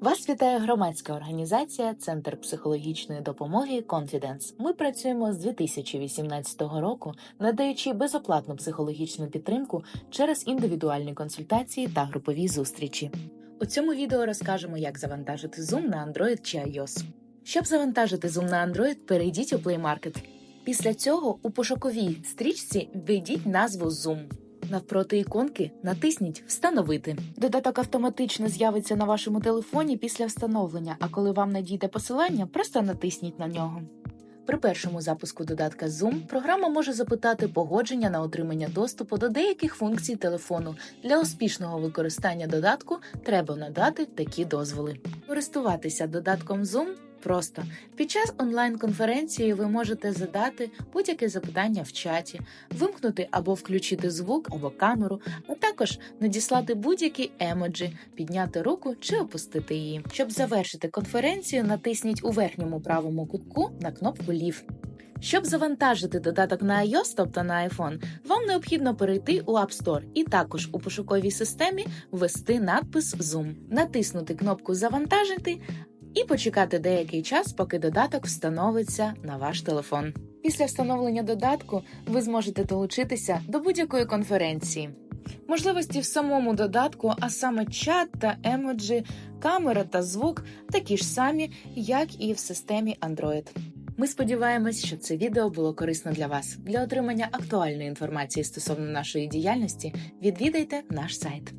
Вас вітає громадська організація Центр психологічної допомоги Confidence. Ми працюємо з 2018 року, надаючи безоплатну психологічну підтримку через індивідуальні консультації та групові зустрічі. У цьому відео розкажемо, як завантажити Zoom на Android чи iOS. Щоб завантажити Zoom на Android, перейдіть у Play Market. Після цього у пошуковій стрічці введіть назву Zoom. Навпроти іконки натисніть Встановити. Додаток автоматично з'явиться на вашому телефоні після встановлення, а коли вам надійде посилання, просто натисніть на нього. При першому запуску додатка Zoom програма може запитати погодження на отримання доступу до деяких функцій телефону. Для успішного використання додатку треба надати такі дозволи. Користуватися додатком Zoom просто під час онлайн-конференції ви можете задати будь-яке запитання в чаті, вимкнути або включити звук або камеру, а також надіслати будь-які емоджі, підняти руку чи опустити її. Щоб завершити конференцію, натисніть у верхньому правому кутку на кнопку Лів. Щоб завантажити додаток на iOS, тобто на iPhone, вам необхідно перейти у App Store і також у пошуковій системі ввести надпис Zoom, натиснути кнопку Завантажити і почекати деякий час, поки додаток встановиться на ваш телефон. Після встановлення додатку ви зможете долучитися до будь-якої конференції. Можливості в самому додатку, а саме чат та емоджі, камера та звук такі ж самі, як і в системі Android. Ми сподіваємось, що це відео було корисно для вас. Для отримання актуальної інформації стосовно нашої діяльності відвідайте наш сайт.